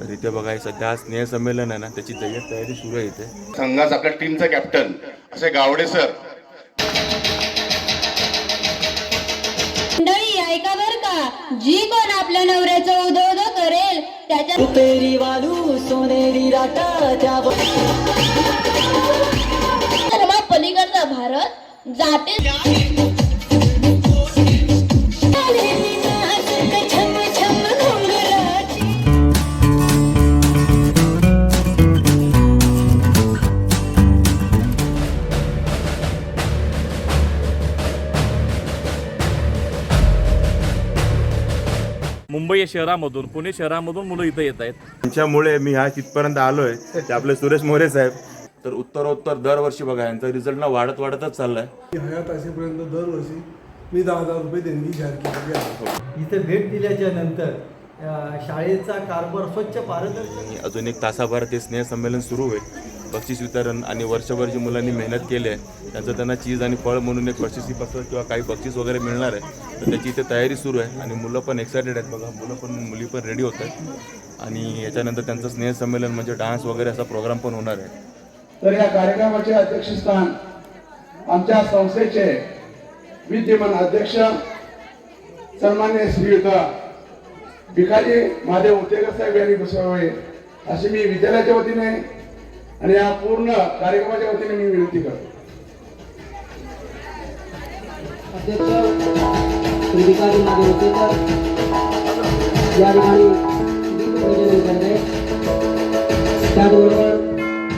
तर इथे बघा हे सध्या हा स्नेह संमेलन आहे ना त्याची जय्यत तयारी सुरू आहे इथे. संघाचा आपल्या टीमचा कॅप्टन असे गावडे सर मंडळी ऐका बर का. जी कोण आपल्या नवऱ्याचं उदो उदो करेल त्याच्या रुपेरी वालू सोनेरी राटा त्या धर्मा पलीकडचा भारत जाते मुंबई या शहरामधून पुणे शहरामधून मुलं इथं येत आहेत. त्यांच्यामुळे मी हा तिथपर्यंत आलोय ते आपले सुरेश मोरे साहेब. तर उत्तरोत्तर दरवर्षी बघा यांचा रिझल्ट ना वाढत वाढतच चाललाय. हयात असेपर्यंत दरवर्षी मी दहा हजार रुपये देणगी जाहीर केलेली आहे इथे भेट दिल्याच्या नंतर अ, शाळेचा कारभार स्वच्छ पारदर्शक आणि अजून एक तासाभर ते स्नेह संमेलन सुरू होईल. बक्षीस वितरण आणि वर्षभर जी मुलांनी मेहनत केली आहे त्यांचं त्यांना चीज आणि फळ म्हणून एक बक्षिसी पत्र किंवा काही बक्षीस वगैरे मिळणार आहे तर त्याची इथे तयारी सुरू आहे. आणि मुलं पण एक्सायटेड आहेत. बघा मुलं पण मुली पण रेडी होत आहेत. आणि याच्यानंतर त्यांचं स्नेहसंमेलन म्हणजे डान्स वगैरे असा प्रोग्राम पण होणार आहे. तर या कार्यक्रमाचे अध्यक्षस्थान आमच्या संस्थेचे विद्यमान अध्यक्ष सन्मान्य श्रीयुत भिकाजी महादेव उतेकर साहेब यांनी बसवावे अशी मी विद्यालयाच्या वतीने आणि या पूर्ण कार्यक्रमाच्या वतीने मी विनंती करतो. या ठिकाणी त्याचबरोबर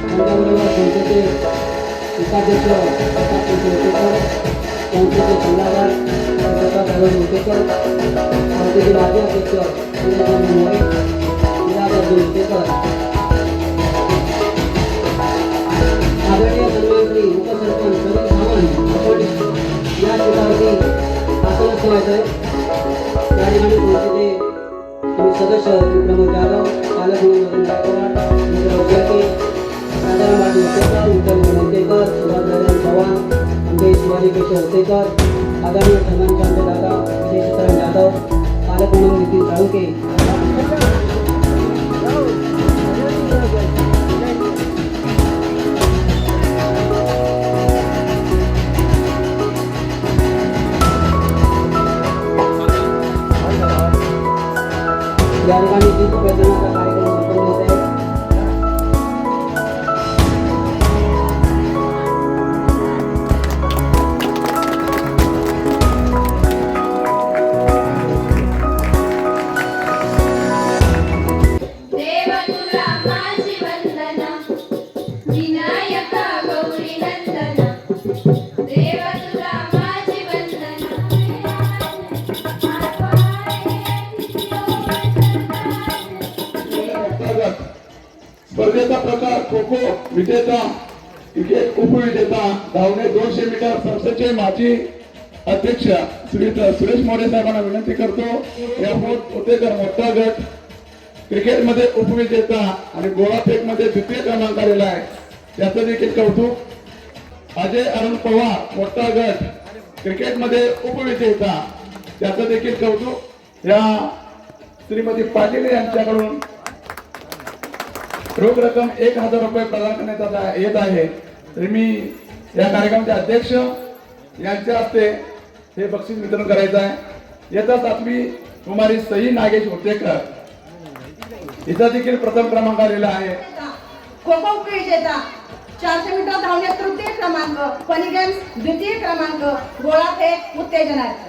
त्यांच्याबरोबर संस्थेचे उपाध्यक्ष संस्थेचे सल्लागार होतेकर संस्थेचे माजी अध्यक्ष मोरे होतेकर आदरणीय सन्मानश्री उपसरपंच समीर सावंत आपण या ठिकाणी आसनस्थ व्हायचं आहे त्या ठिकाणी संस्थेचे तुम्ही सदस्य विक्रम जाधव पालक म्हणून गायकवाड मित्र राजाराम सुभाष नारायण आमचे शिवाजी केशव आदरणीय स्पर्धेचा प्रकार खो खो विजेता क्रिकेट उपविजेता धावणे दोनशे मीटर संस्थेचे माजी अध्यक्ष श्री सुरेश मोरे साहेबांना विनंती करतो. एअरपोर्ट होतेकर मोठा गट क्रिकेटमध्ये उपविजेता आणि गोळाफेकमध्ये द्वितीय क्रमांक आलेला आहे. त्याचं देखील कौतुक. अजय अरुण पवार मोठा गट क्रिकेटमध्ये उपविजेता त्याचं देखील कौतुक. या श्रीमती पाटील यांच्याकडून रोख रक्कम एक हजार रुपये प्रदान करण्यात येत आहे. तरी मी या कार्यक्रमाचे अध्यक्ष यांच्या हस्ते हे बक्षीस वितरण करायचं आहे. याचा सातवी कुमारी सई नागेश होतेकर हिचा देखील प्रथम क्रमांक आलेला आहे. खो खो विजेता चारशे मीटर धावण्यात तृतीय क्रमांक. फनी गेम्स द्वितीय क्रमांक. गोळा फेक उत्तेजनार्थ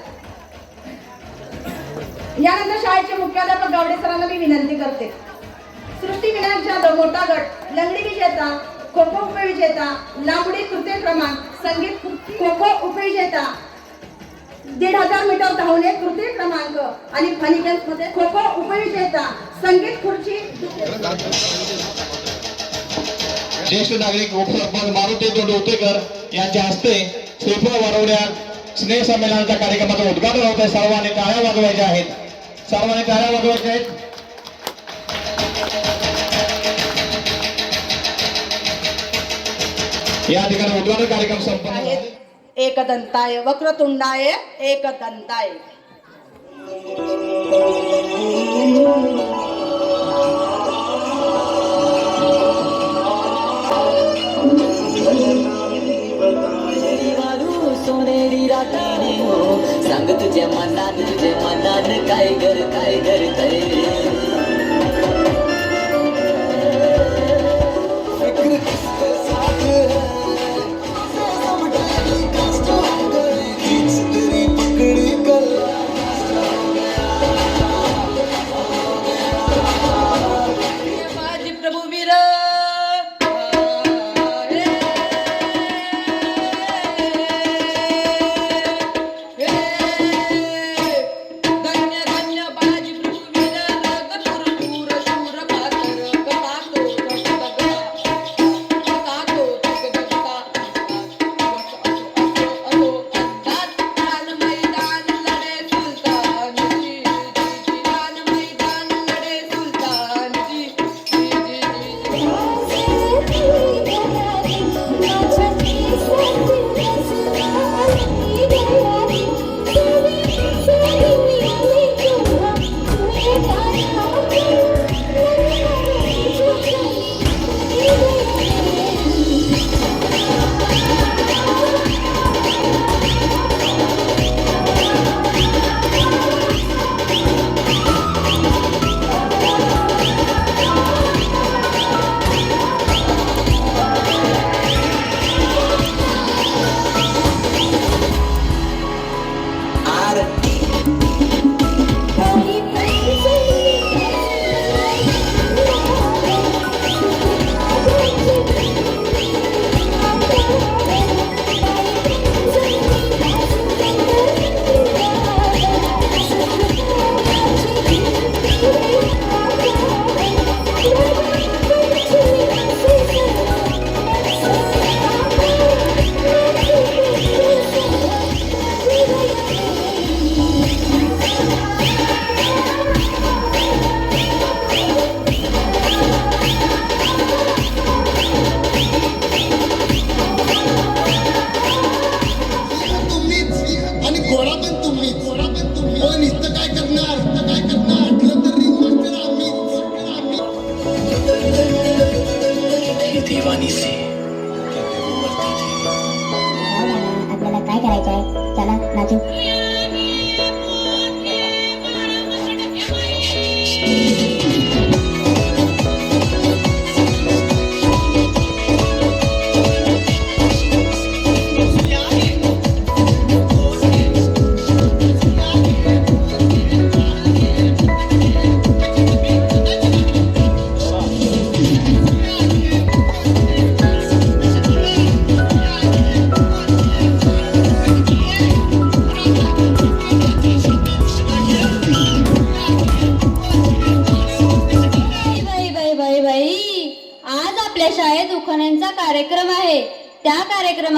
यानंतर शाळेचे मुख्याध्यापक गावडे सरांना मी विनंती करते. सृष्टी विनायक जाधव मोठा गट लंगडी विजेता खो खो उपविजेता लांबडी तृतीय क्रमांक संगीत खो खो उपविजेता. दीड हजार मीटर धावणे तृतीय क्रमांक आणि फनी मध्ये खो खो उपविजेता संगीत खुर्ची. ज्येष्ठ नागरिक उपसरपंच मारुती दोडोतेकर यांच्या हस्ते श्रीफळ वरवड्या स्नेह संमेलनाच्या कार्यक्रमाचं उद्घाटन होत आहे. सर्वांनी टाळ्या वाजवायच्या आहेत. सर्वांनी टाळ्या वाजवायच्या आहेत. या ठिकाणी उद्वार कार्यक्रम संपन्न एकदंताय वक्रतुंडाय एकदंताय सोनेरी रातारी हो सांग तुझ्या मनात तुझ्या मनात काय घर काय घर काय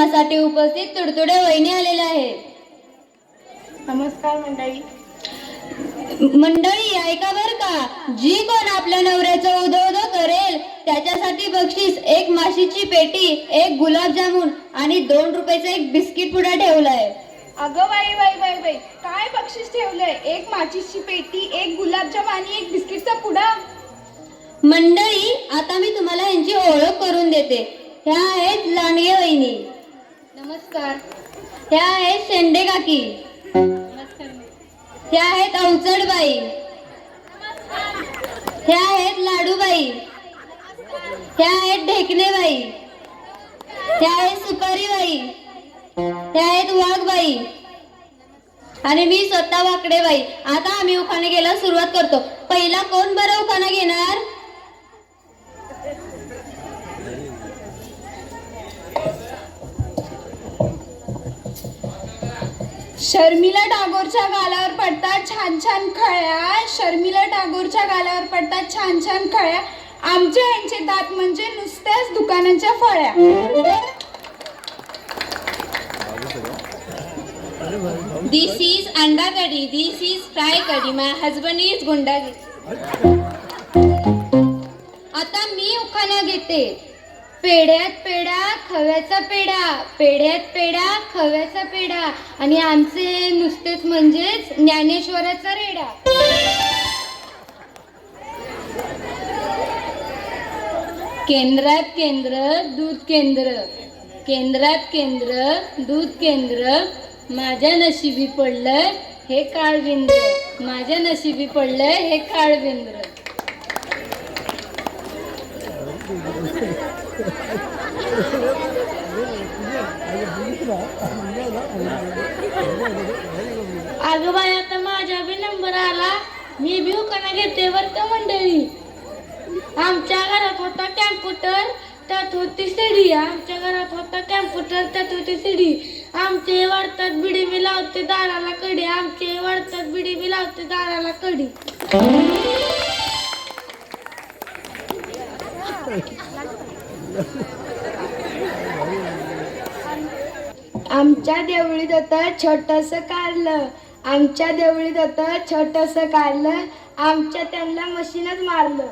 कार्यक्रमासाठी उपस्थित तुडतुडे वहिनी आलेल्या आहेत. नमस्कार मंडळी. मंडळी ऐका बर का. जी कोण आपल्या नवऱ्याचं उदो उदो करेल त्याच्यासाठी बक्षीस एक माशीची पेटी एक गुलाबजामुन आणि दोन रुपयाचा एक बिस्किट पुडा ठेवलाय. अगं बाई बाई बाई बाई काय बक्षीस ठेवलंय? एक माचीसची पेटी एक गुलाबजाम आणि एक बिस्किटचा पुडा? मंडळी आता मी तुम्हाला यांची ओळख करून देते. ह्या आहेत लांडगे वहिनी. नमस्कार. ह्या आहेत शेंडे काकी. ह्या आहेत अवचडबाई ह्या आहेत लाडूबाई. ह्या आहेत ढेकणेबाई. ह्या आहेत सुपारीबाई. ह्या आहेत वाघबाई. आणि मी स्वतः वाकडेबाई. आता आम्ही उखाणे घ्यायला सुरुवात करतो. पहिला कोण बरं उखाणा घेणार? शर्मिला टागोरच्या गालावर पडतात छान छान खळ्या. शर्मिला टागोरच्या गालावर पडतात छान छान खळ्या. आमच्या यांचे दात म्हणजे नुसत्याच दुकानाच्या फळ्या. दिस इज अंडा कढी. This is fry kadhi. My husband is goonda आता मी उखाणा घेते. पेढ्यात पेढा खव्याचा पेढा. पेढ्यात पेढा खव्याचा पेढा. आणि आमचे नुसतेच म्हणजेच ज्ञानेश्वराचा रेडा. केंद्रात केंद्र दूध केंद्र. केंद्रात केंद्र दूध केंद्र. माझ्या नशिबी पडलं हे काळविंद्र. माझ्या नशिबी पडलं हे काळविंद्र. अगं बाई आता माझा बी नंबर आला. मी बी उकाना घेते बर का मंडळी? आमच्या घरात होता कॅम्प्युटर त्यात होती सीडी. आमच्या घरात होता कॅम्प्युटर त्यात होती सीडी. आमचे वाढतात बिडी मी लावते दाराला कडी. आमचे वाढतात बिडी मी लावते दाराला कडी. आमच्या देवळीत होतं छोटस कारलं आमच्या देवळीत होतं छोटस कारलं आमच्या त्यांना मशीनच मारलं.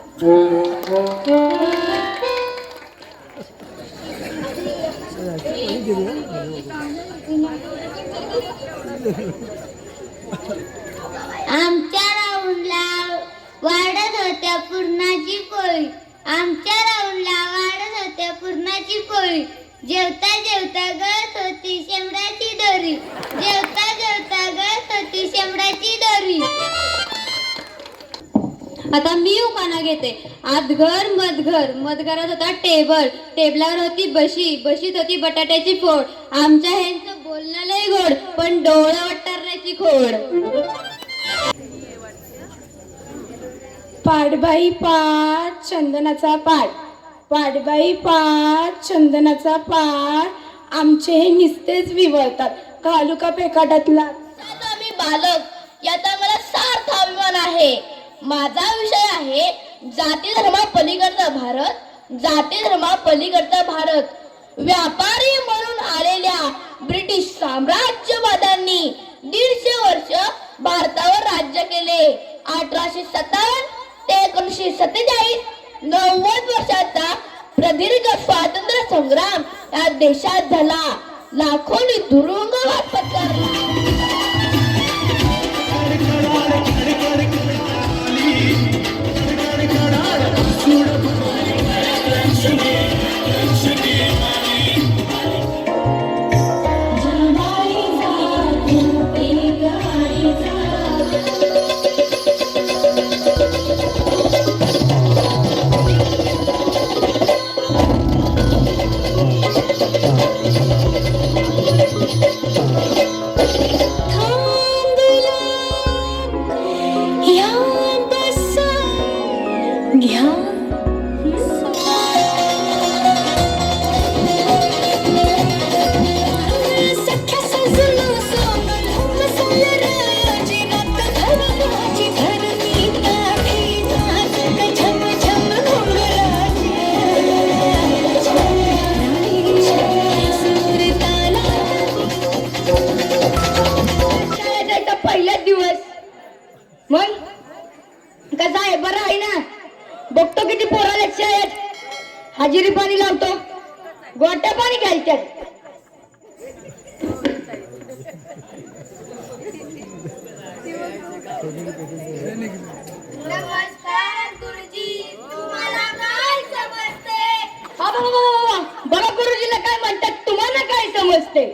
आमच्या राऊंडला वाढत होत्या पूर्णाची पोळी आमच्या राऊंडला वाढत होत्या पूर्णाची पोळी जेवता जेवता गर आता मी उखाणा घेते. आतघर मधघर. मधघरात होता टेबल. टेबलावर होती बशी. बशीत होती बटाट्याची फोड. आमच्या ह्यांचं बोलणं लय गोड पण डोळं वट्टारण्याची खोड. पाडबाई पाठ चंदनाचा पाठ पाडबाई पाठ चंदनाचा पाठ आमचे हे निस्तेच विवळतात. घालू का पेकाटातला? आता मी बालक. याचा मला सार्थ अभिमान आहे. माझा विषय आहे जाती धर्मा पलीकडचा भारत जाती धर्मा पलीकडचा भारत. व्यापारी म्हणून आलेल्या ब्रिटिश साम्राज्यवादांनी दीडशे वर्ष भारतावर राज्य केले. अठराशे सत्तावन्न ते एकोणीसशे सत्तेचाळीस नव्वद वर्षाचा प्रदीर्घ स्वातंत्र्य संग्राम या देशात झाला. लाखोनी तुरुंगवास पत्करला नमस्कार गुरुजी तुम्हाला काय समजते बघा गुरुजीला काय म्हणतात तुम्हाला काय समजते?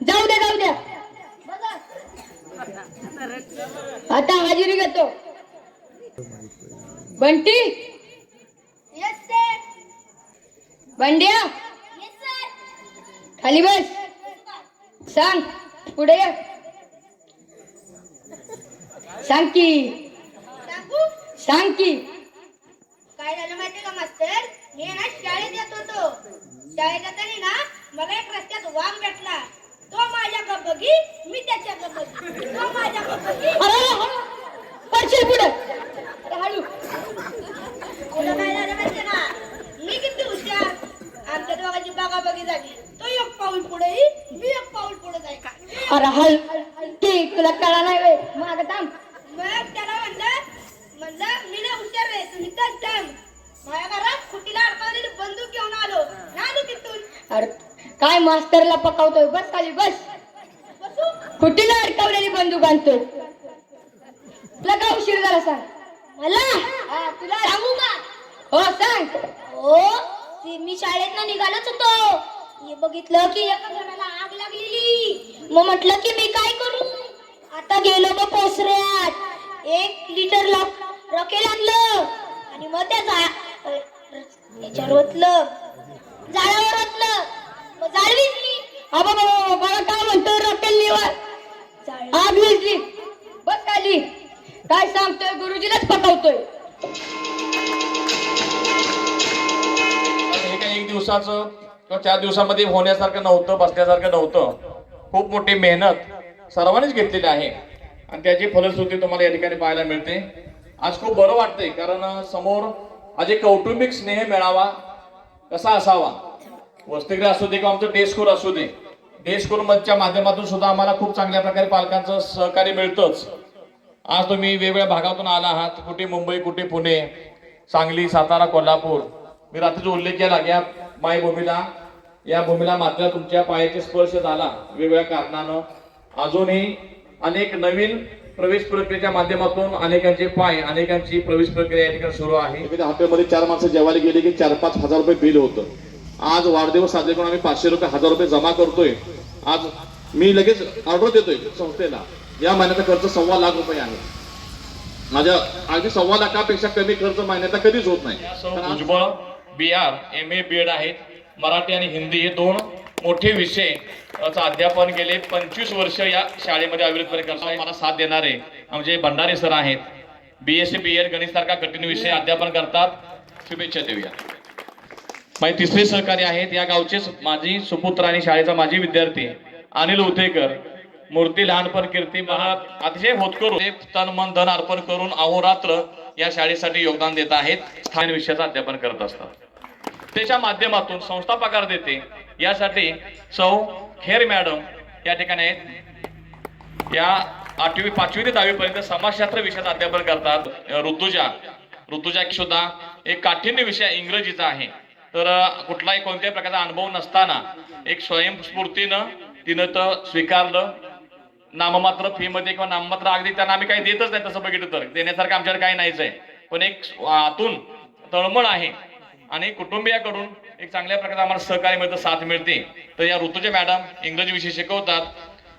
जाऊ द्या जाऊ द्या. आता हजेरी घेतो बंटी? बंड्या खाली बस सांग पुढे ये. सांग की. सांग? की. काय झालं माहितीये का मास्तर? मी ना शाळेत येत होतो. शाळेत येताना ना मला एक रस्त्यात वाघ भेटला. तो माझ्या बघी मी त्याच्या बघी. तो माझ्या अरे, अरे, पडशील पुढे. हळू. तुला काय झालं माहितीये का? मी किती हुशार. आमच्या दोघांची बघाबघी झाली. तो एक पाऊल पुढे मी एक पाऊल पुढे जाईल. अरे हल की तुला कळा नाही वे माग थांब मग त्याला म्हणलं म्हणलं मी ना हुशार आहे तू इथंच थांब माझ्या घरात खुटीला अडकवलेली बंदूक घेऊन आलो ना तू तिथून अरे काय मास्तरला पकावतोय? बस खाली बस. कुठीला अडकवलेली बंदूक आणतोय? तुला काय उशीर झाला सांग. मला? हा, तुला सांगू का? हो सांग. हो ते मी शाळेत निघालच होतो. हे बघितलं की एका घराला आग लागलेली. मग म्हटलं की मी काय करू? आता गेलो मग पोसऱ्यात एक लिटर रॉकेल आणलं. आणि मग त्या जा अ, याच्यावर ओतलं. झाडावर ओतलं मग झाड विजली अबा बाबा बघा काय म्हणतोय? रॉकेल आग विजली बस खाली. काय सांगतोय? गुरुजीलाच पकवतोय हे एक दिवसाचं किंवा चार दिवसामध्ये होण्यासारखं नव्हतं बसण्यासारखं नव्हतं. खूप मोठी मेहनत सर्वांनीच घेतलेली आहे. आणि त्याची फलश्रुती तुम्हाला या ठिकाणी पाहायला मिळते. आज खूप बरं वाटतंय कारण समोर आज एक कौटुंबिक स्नेह मिळावा कसा असावा? वसतिगृह असू दे किंवा आमचं डेस्कोर असू दे डे स्कूल च्या माध्यमातून सुद्धा आम्हाला खूप चांगल्या प्रकारे पालकांचं सहकार्य मिळतंच. आज तुम्ही वेगवेगळ्या भागातून आला आहात. कुठे मुंबई कुठे पुणे सांगली सातारा कोल्हापूर. मी रात्रीचा उल्लेख केला या मायभूमीला या भूमीला मात्र तुमच्या पायाचे स्पर्श झाला. वेगवेगळ्या कारणानं. अजूनही अनेक नवीन प्रवेश प्रक्रियेच्या माध्यमातून अनेकांचे पाय अनेकांची प्रवेश प्रक्रिया या ठिकाणी सुरू आहे. हॉटेलमध्ये चार माणसं जेवायला गेले की चार पाच हजार रुपये बिल होतं. आज वाढदिवस साजरे करून आम्ही पाचशे रुपये हजार रुपये जमा करतोय. आज मी लगेच ऑर्डर देतोय संस्थेला. या महिन्याचा खर्च सव्वा लाख रुपये आहे. माझ्या अगदी सव्वा लाखापेक्षा कमी खर्च महिन्याचा कधीच होत नाही. Bhujbal B R M A B Ed आहेत. मराठी आणि हिंदी हे दोन मोठे विषय अध्यापन गेले पंचवीस वर्ष या शाळेमध्ये अविरतपणे करतात मला साथ देणारे आमचे भंडारे सर आहेत B S C B Ed गणित सारखा कठीण विषय अध्यापन करतात. शुभेच्छा देऊया. माझे तिसरे सहकारी आहेत. या गावचे माझी सुपुत्र आणि शाळेचा माजी विद्यार्थी अनिल उतेकर. मूर्ती लहानपण कीर्ती महा अतिशय होतकरू. तन मन धन अर्पण करून अहोरात्र या शाळेसाठी योगदान देत आहेत. स्थानिक विषयाचं अध्यापन करत असतात. त्याच्या माध्यमातून संस्था पगार देते. यासाठी सौ खेर मॅडम या ठिकाणी आहेत. या आठवी पाचवी ते दहावी पर्यंत समाजशास्त्र विषयाचं अध्यापन करतात. ऋतुजा. ऋतुजा सुद्धा एक काठिण्य विषय इंग्रजीचा आहे. तर कुठलाही कोणत्याही प्रकारचा अनुभव नसताना एक स्वयंस्फूर्तीनं तिनं तर स्वीकारलं. नाममात्र फीमध्ये किंवा नाममात्र अगदी त्यांना आम्ही काही देतच नाही तसं बघितलं तर. देण्यासारखं आमच्याकडे काही नाहीच आहे. पण एक आतून तळमळ आहे. आणि कुटुंबियाकडून एक चांगल्या प्रकारे आम्हाला सहकार्य मिळतं साथ मिळते. तर या ऋतूचे मॅडम इंग्रजी विषय शिकवतात.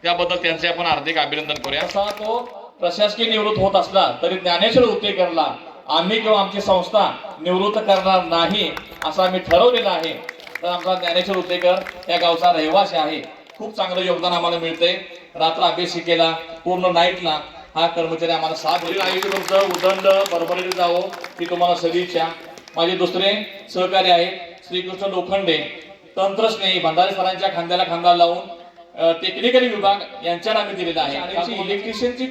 त्याबद्दल त्यांचे आपण हार्दिक अभिनंदन करूया. असा तो प्रशासकीय निवृत्त होत असला तरी ज्ञानेश्वर उत्तेकरला आम्ही किंवा आमची संस्था निवृत्त करणार नाही असं आम्ही ठरवलेलं आहे. तर आमचा ज्ञानेश्वर उत्तेकर या गावचा रहिवासी आहे. खूप चांगलं योगदान आम्हाला मिळते रात्र अभ्यासिकेला पूर्ण नाईटला हा कर्मचारी आम्हाला साथ देईल आयुष्य तुमचं उदंड बरोबरीने जावं ही तुम्हाला सदिच्छा माझे दुसरे सहकारी आहेत श्रीकृष्ण लोखंडे तंत्रस्नेही भंडारे सरांच्या खांद्याला खांदा लावून टेक्निकली विभाग यांच्या नावे दिलेला आहे. इलेक्ट्रिशियनची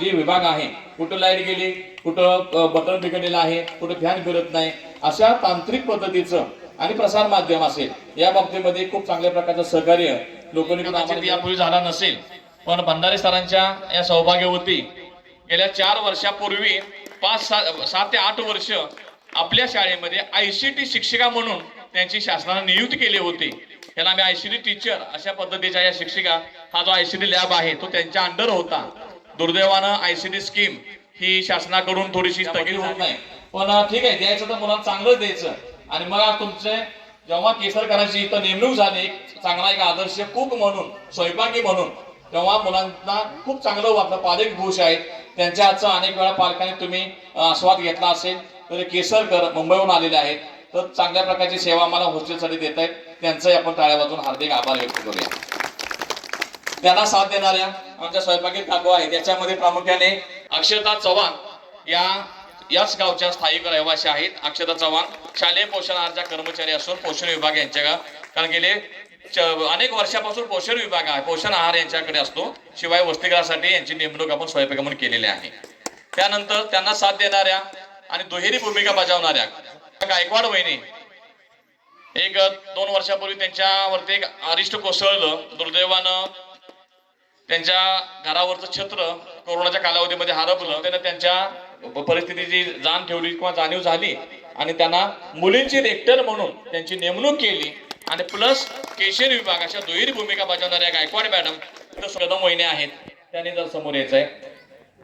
जी विभाग आहे कुठं लाइट गेली कुठं बटन बिघडलेलं आहे कुठं फॅन फिरत नाही अशा तांत्रिक पद्धतीचं आणि प्रसार माध्यम असेल या बाबतीमध्ये खूप चांगल्या प्रकारचं सहकार्य लोकांनी यापूर्वी झाला नसेल पण भंडारे सरांच्या या सौभाग्यवती गेल्या चार वर्षापूर्वी पाच सात सात ते आठ वर्ष आपल्या शाळेमध्ये आय सी टी शिक्षिका म्हणून त्यांची शासनाने नियुक्ती केली होती. याला आम्ही आय सी टी टीचर अशा पद्धतीच्या या शिक्षिका हा जो आय सी टी लॅब आहे तो त्यांच्या अंडर होता. दुर्दैवानं आय सी टी स्कीम ही शासनाकडून थोडीशी स्थगित होत नाही. पण ठीक आहे द्यायचं तर मुलांना चांगलं द्यायचं. आणि मग आज तुमचे जेव्हा केसरकरांची इथं नेमणूक झाली एक चांगला एक आदर्श कुक म्हणून स्वयंपाकी म्हणून तेव्हा मुलांना खूप चांगलं वाटलं. पालक खुश आहेत. त्यांच्या आजचा अनेक वेळा पालकांनी तुम्ही आस्वाद घेतला असेल. तर केसरकर मुंबईहून आलेले आहेत. तर चांगल्या प्रकारची सेवा आम्हाला हॉस्टेलसाठी देत आहेत. त्यांचंही आपण टाळ्या वाजून हार्दिक आभार व्यक्त करूया. त्यांना साथ देणाऱ्या आमच्या स्वयंपाकी काकू आहेत. याच्यामध्ये प्रामुख्याने अक्षता चव्हाण या याच गावच्या स्थायिक रहिवासी आहेत. अक्षता चव्हाण शालेय पोषण आहारच्या कर्मचारी असून पोषण विभाग यांच्या कारण गेले च- अनेक वर्षापासून पोषण विभाग आहे. पोषण आहार यांच्याकडे असतो. शिवाय वसतिगृहासाठी यांची नेमणूक आपण स्वयंपाक म्हणून केलेली आहे. त्यानंतर त्यांना साथ देणाऱ्या आणि दुहेरी भूमिका बजावणाऱ्या गायकवाड वहिनी. एक दोन वर्षापूर्वी त्यांच्यावरती एक अरिष्ट कोसळलं. दुर्दैवानं त्यांच्या घरावरचं छत्र कोरोनाच्या कालावधीमध्ये हरपलं. त्यानं त्यांच्या परिस्थितीची जाण ठेवली किंवा जाणीव झाली आणि त्यांना मुलींची रेक्टर म्हणून त्यांची नेमणूक केली आणि प्लस केशर विभाग अशा दुहेरी भूमिका बजावणाऱ्या गायकवाड मॅडम कदम वहिने आहेत. त्यांनी जर समोर यायचं आहे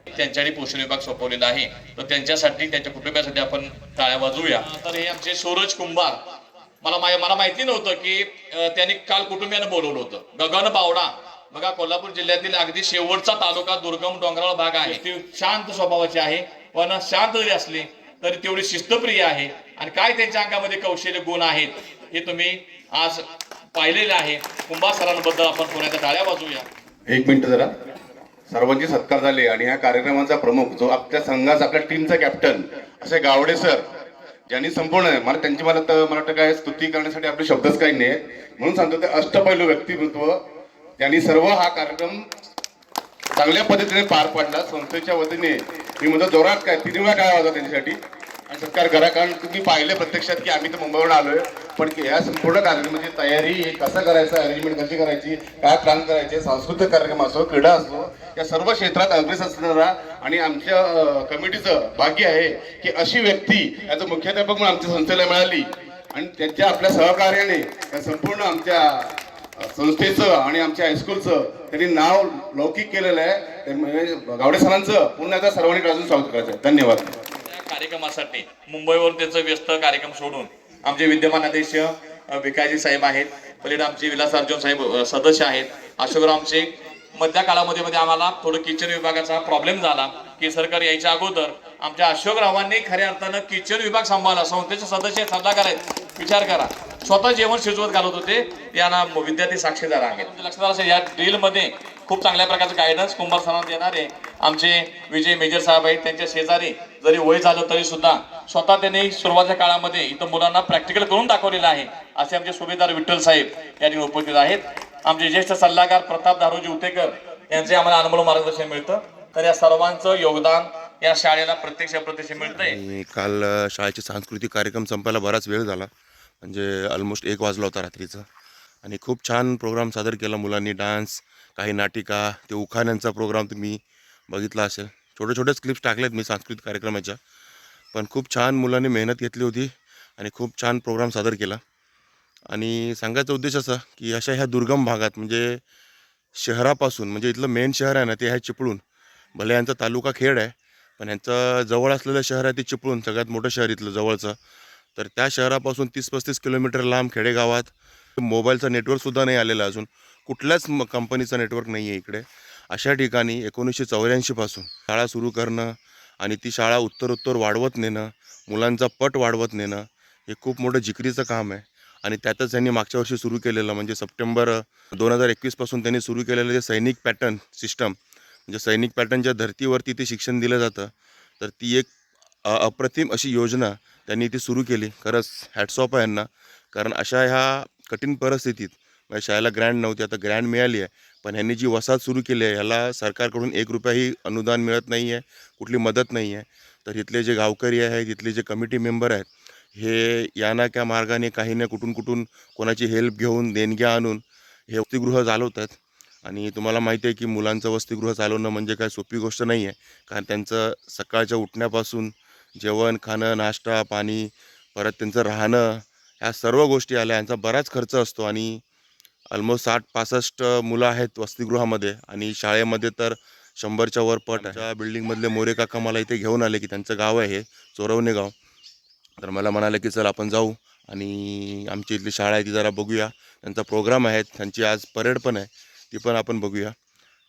त्यांच्याकडे पोषण विभाग सोपवलेला आहे. तर त्यांच्यासाठी त्यांच्या कुटुंबियासाठी आपण टाळ्या वाजवूया. तर हे आमचे सूरज कुंभार. मला मला माहिती नव्हतं की त्यांनी काल कुटुंबियानं बोलवलं होतं. गगन बावडा. बघा कोल्हापूर जिल्ह्यातील अगदी शेवटचा तालुका दुर्गम डोंगराळ भाग आहे. ती शांत स्वभावाची आहे. पण शांत जरी असली तरी तेवढी शिस्तप्रिय आहे. आणि काय त्यांच्या अंगामध्ये कौशल्य गुण आहेत हे तुम्ही आज पाहिलेले आहे. कुंभार सरांबद्दल आपण पुण्याच्या टाळ्या वाजवूया. एक मिनिट जरा. सर्वांचे सत्कार झाले आणि ह्या कार्यक्रमाचा प्रमुख जो आपल्या संघाचा आपल्या टीमचा कॅप्टन असे गावडे सर ज्यांनी संपूर्ण मला त्यांची मला तर मला वाटतं काय स्तुती करण्यासाठी आपले शब्दच काही नाही म्हणून सांगतो ते अष्टपैलू व्यक्तिमत्व त्यांनी सर्व हा कार्यक्रम चांगल्या पद्धतीने पार पाडला. संस्थेच्या वतीने मी म्हणतो जोरात काय तिन्ही वेळा काय वाजवा त्यांच्यासाठी? आणि सत्कार करा कारण तुम्ही पाहिले प्रत्यक्षात की आम्ही तर मुंबईवरून आलोय. पण या संपूर्ण कार्यक्रमाची तयारी हे कसं करायचं अरेंजमेंट कशी करायची काय प्लॅन करायचे सांस्कृतिक कार्यक्रम असो क्रीडा असो या सर्व क्षेत्रात अग्रेस असणारा आणि आमच्या कमिटीचं भाग्य आहे की अशी व्यक्ती याचं मुख्याध्यापक म्हणून आमच्या संस्थेला मिळाली. आणि त्यांच्या आपल्या सहकार्याने या संपूर्ण आमच्या संस्थेचं आणि आमच्या हायस्कूलचं त्यांनी नाव लौकिक केलेलं आहे. गावडे सरांचं पुन्हा एकदा सर्वांनी अजून स्वागत करायचं आहे. धन्यवाद. कार्यक्रमासाठी मुंबईवर त्याचं व्यस्त कार्यक्रम सोडून आमचे विद्यमान अध्यक्ष अ, साहेब आहेत पलीकडे आमचे विलास अर्जुन साहेब सदस्य आहेत. अशोकराव आमचे मधल्या काळामध्ये मध्ये आम्हाला थोडं किचन विभागाचा प्रॉब्लेम झाला. की सरकार यायच्या अगोदर आमच्या अशोकरावांनी खऱ्या अर्थानं किचन विभाग सांभाळला. संस्थेचे सदस्य सल्लागार आहेत. विचार करा. स्वतः जेवण शिजवत घालत होते. यांना विद्यार्थी साक्षीदार आहेत. लक्षात आलं या ड्रिलमध्ये खूप चांगल्या प्रकारचं गायडन्स कुंभार सरांना देणारे आमचे विजय मेजर साहेब आहेत. त्यांच्या शेजारी जरी वय झालं तरी सुद्धा स्वतः त्यांनी सुरुवातीच्या काळामध्ये इथं मुलांना प्रॅक्टिकल करून दाखवलेलं आहे. असे आमचे सुभेदार विठ्ठल साहेब या ठिकाणी उपस्थित आहेत. आमचे ज्येष्ठ सल्लागार प्रताप दारोजी उतेकर यांचे आम्हाला अनुभव मार्गदर्शन मिळतं. तर या सर्वांचं योगदान या शाळेला प्रत्यक्ष प्रत्यक्ष मिळतंय. काल शाळेचे सांस्कृतिक कार्यक्रम संपायला बराच वेळ झाला. म्हणजे ऑलमोस्ट एक वाजला होता रात्रीचा. आणि खूप छान प्रोग्राम सादर केला मुलांनी. डान्स काही नाटिका ते उखाण्यांचा प्रोग्राम तुम्ही बघितला असेल. छोटे छोटेच क्लिप्स टाकलेत मी सांस्कृतिक कार्यक्रमाच्या. पण खूप छान मुलांनी मेहनत घेतली होती आणि खूप छान प्रोग्राम सादर केला. आणि सांगायचा उद्देश असा की अशा ह्या दुर्गम भागात म्हणजे शहरापासून म्हणजे इथलं मेन शहर आहे ना ते आहे चिपळूण. भले यांचा तालुका खेड आहे पण यांचं जवळ असलेलं शहर आहे ते चिपळूण सगळ्यात मोठं शहर इथलं जवळचं. तर त्या शहरापासून तीस पस्तीस किलोमीटर लांब खेडेगावात मोबाईलचं नेटवर्कसुद्धा नाही आलेलं अजून. कुठल्याच म कंपनीचं नेटवर्क नाही आहे इकडे. अशा ठिकाणी एकोणीसशे चौऱ्याऐंशीपासून शाळा सुरू करणं आणि ती शाळा उत्तरोत्तर वाढवत नेणं मुलांचा पट वाढवत नेणं हे खूप मोठं जिकरीचं काम आहे. आणि त्यातच त्यांनी मागच्या वर्षी सुरू केलेलं म्हणजे सप्टेंबर दोन हजार एकवीसपासून त्यांनी सुरू केलेलं जे सैनिक पॅटर्न सिस्टम म्हणजे सैनिक पॅटर्नच्या धर्तीवरती ते शिक्षण दिलं जातं. तर ती एक अप्रतिम अशी योजना त्यांनी ती सुरू केली. खरंच हॅट्सऑफ आहे यांना. कारण अशा ह्या कठीण परिस्थितीत म्हणजे शाळेला ग्रँड नव्हती आता ग्रँड मिळाली आहे. पण ह्यांनी जी वसाहत सुरू केली आहे ह्याला सरकारकडून एक रुपयाही अनुदान मिळत नाही आहे कुठली मदत नाही आहे तर इथले जे गावकरी आहेत इथले जे कमिटी मेंबर आहेत हे या ना त्या मार्गाने काही ना कुठून कुठून कोणाची हेल्प घेऊन देणग्या आणून हे वसतिगृह चालवतात. आणि तुम्हाला माहिती आहे की मुलांचं वसतिगृह चालवणं म्हणजे काय सोपी गोष्ट नाही आहे. कारण त्यांचं सकाळच्या उठण्यापासून जेवण खाणं नाश्ता पाणी परत त्यांचं राहणं ह्या सर्व गोष्टी आल्या. यांचा बराच खर्च असतो आणि ऑलमोस्ट साठ पासष्ट मुलं आहेत वसतिगृहामध्ये आणि शाळेमध्ये तर शंभरच्या वर पट बिल्डिंगमधले मोरे काका मला इथे घेऊन आले की त्यांचं गाव आहे हे चोरवणे गाव. तर मला म्हणाले की चल आपण जाऊ आणि आमची इथली शाळा आहे ती जरा बघूया. त्यांचा प्रोग्राम आहे त्यांची आज परेड पण आहे ती पण आपण बघूया.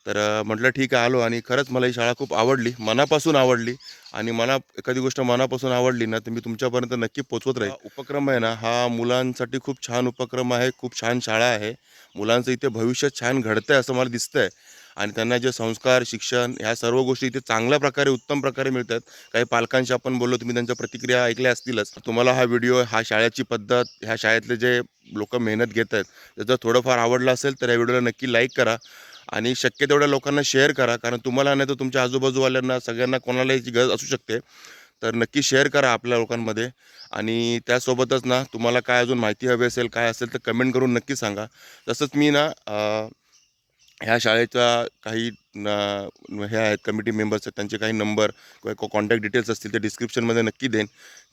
तर म्हटलं ठीक आहे आलो. आणि खरंच मला ही शाळा खूप आवडली मनापासून आवडली. आणि मला एखादी गोष्ट मनापासून आवडली ना तर मी तुमच्यापर्यंत नक्की पोचवत राहील. उपक्रम आहे ना हा मुलांसाठी खूप छान उपक्रम आहे खूप छान शाळा आहे. मुलांचं इथे भविष्य छान घडतं आहे असं मला दिसतं आहे आणि त्यांना जे संस्कार शिक्षण ह्या सर्व गोष्टी इथे चांगल्या प्रकारे उत्तम प्रकारे मिळतात. काही पालकांशी आपण बोललो तुम्ही त्यांच्या प्रतिक्रिया ऐकल्या असतीलच. तुम्हाला हा व्हिडिओ हा शाळेची पद्धत ह्या शाळेतले जे लोक मेहनत घेत आहेत त्याचं थोडंफार आवडलं असेल तर या व्हिडिओला नक्की लाईक करा. आणि शक्य तेवढ्या लोकांना शेअर करा कारण तुम्हाला नाही तर तुमच्या आजूबाजूवाल्यांना सगळ्यांना कोणाला याची गरज असू शकते. तर नक्की शेअर करा आपल्या लोकांमध्ये. आणि त्यासोबतच ना तुम्हाला काय अजून माहिती हवी असेल काय असेल तर कमेंट करून नक्की सांगा. तसंच मी ना ह्या शाळेच्या काही न- हे आहेत कमिटी मेंबर्स आहेत त्यांचे काही नंबर किंवा कॉन्टॅक्ट डिटेल्स असतील ते डिस्क्रिप्शनमध्ये नक्की देईन.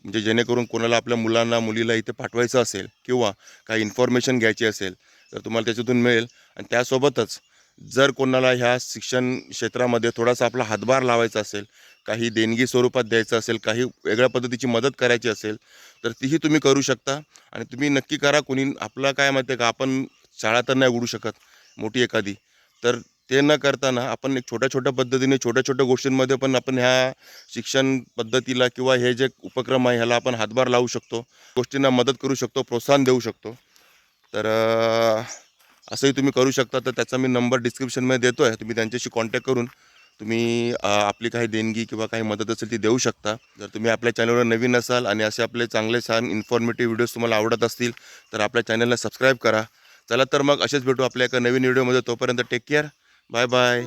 म्हणजे जेणेकरून कोणाला आपल्या मुलांना मुलीला इथे पाठवायचं असेल किंवा काही इन्फॉर्मेशन घ्यायची असेल तर तुम्हाला त्याच्यातून मिळेल. आणि त्यासोबतच जर कोणाला ह्या शिक्षण क्षेत्रामध्ये थोडासा आपला हातभार लावायचा असेल काही देणगी स्वरूपात द्यायचं असेल काही वेगळ्या पद्धतीची मदत करायची असेल तर तीही तुम्ही करू शकता. आणि तुम्ही नक्की करा कोणी आपला काय माहिती आहे का आपण शाळा तर नाही उघडू शकत मोठी एखादी. तर ते न करताना आपण एक छोट्या छोट्या पद्धतीने छोट्या छोट्या गोष्टींमध्ये पण आपण ह्या शिक्षण पद्धतीला किंवा हे जे उपक्रम आहे ह्याला आपण हातभार लावू शकतो. गोष्टींना मदत करू शकतो प्रोत्साहन देऊ शकतो. तर असंही तुम्ही करू शकता. तर त्याचा मी नंबर डिस्क्रिप्शनमध्ये देतो आहे तुम्ही त्यांच्याशी कॉन्टॅक्ट करून तुम्ही आपली काही देणगी किंवा काही मदत असेल ती देऊ शकता. जर तुम्ही आपल्या चॅनलवर नवीन असाल आणि असे आपले चांगले छान इन्फॉर्मेटिव्ह व्हिडिओज तुम्हाला आवडत असतील तर आपल्या चॅनलला सबस्क्राईब करा. चला तर मग असेच भेटू आपल्या एका नवीन व्हिडिओमध्ये. तोपर्यंत टेक केअर बाय बाय